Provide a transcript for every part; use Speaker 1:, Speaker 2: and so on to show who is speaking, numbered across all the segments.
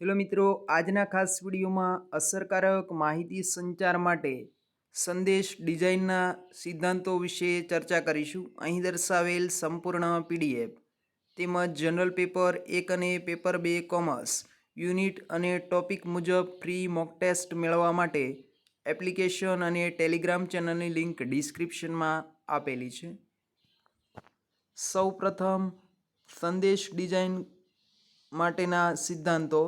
Speaker 1: Hello મિત્રો, આજના ખાસ વિડીયોમાં અસરકારક માહિતી સંચાર માટે સંદેશ ડિઝાઇનના સિદ્ધાંતો વિશે ચર્ચા કરીશું. અહીં દર્શાવેલ સંપૂર્ણ પીડીએફ તેમજ જનરલ પેપર, એક અને પેપર બે કોમર્સ યુનિટ અને ટોપિક મુજબ ફ્રી મોક ટેસ્ટ મેળવવા માટે એપ્લિકેશન અને ટેલિગ્રામ ચેનલની લિંક ડિસ્ક્રિપ્શનમાં આપેલી છે. સૌપ્રથમ, સંદેશ ડિઝાઇન માટેના સિદ્ધાંતો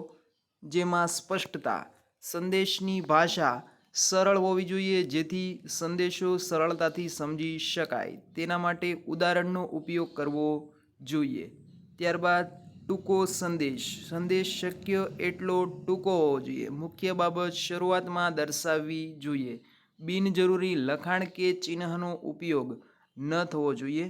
Speaker 1: જેમાં સ્પષ્ટતા, સંદેશની ભાષા સરળ હોવી જોઈએ જેથી સંદેશો સરળતાથી સમજી શકાય. તેના માટે ઉદાહરણનો ઉપયોગ કરવો જોઈએ. ત્યારબાદ, ટૂંકો સંદેશ. સંદેશ શક્ય એટલો ટૂંકો હોવો જોઈએ. મુખ્ય બાબત શરૂઆતમાં દર્શાવવી જોઈએ. બિનજરૂરી લખાણ કે ચિહ્નનો ઉપયોગ ન થવો જોઈએ.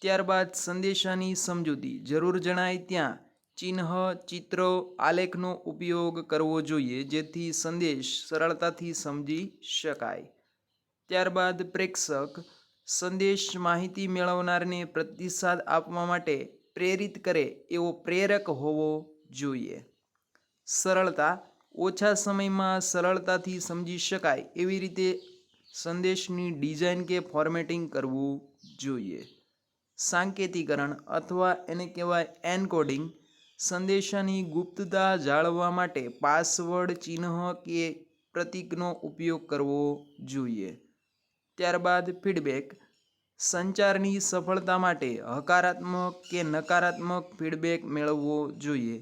Speaker 1: ત્યારબાદ, સંદેશાની સમજૂતી. જરૂર જણાય ત્યાં ચિહ્ન, ચિત્રો, આલેખનો ઉપયોગ કરવો જોઈએ જેથી સંદેશ સરળતાથી સમજી શકાય. ત્યારબાદ પ્રેક્ષક સંદેશ માહિતી મેળવનારને પ્રતિસાદ આપવા માટે પ્રેરિત કરે એવો પ્રેરક હોવો જોઈએ. સરળતા, ઓછા સમયમાં સરળતાથી સમજી શકાય એવી રીતે સંદેશની ડિઝાઇન કે ફોર્મેટિંગ કરવું જોઈએ. સાંકેતિકરણ અથવા એને કહેવાય એનકોડિંગ સંદેશાની ગુપ્તતા જાળવવા માટે પાસવર્ડ ચિહ્ન કે પ્રતીકનો ઉપયોગ કરવો જોઈએ. ત્યારબાદ ફીડબેક. સંચારની સફળતા માટે હકારાત્મક કે નકારાત્મક ફીડબેક મેળવવો જોઈએ,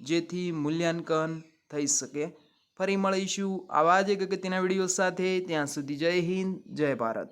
Speaker 1: જેથી મૂલ્યાંકન થઈ શકે. ફરી મળીશું આવા જ એક અગત્યના વીડિયો સાથે. ત્યાં સુધી જય હિન્દ, જય ભારત.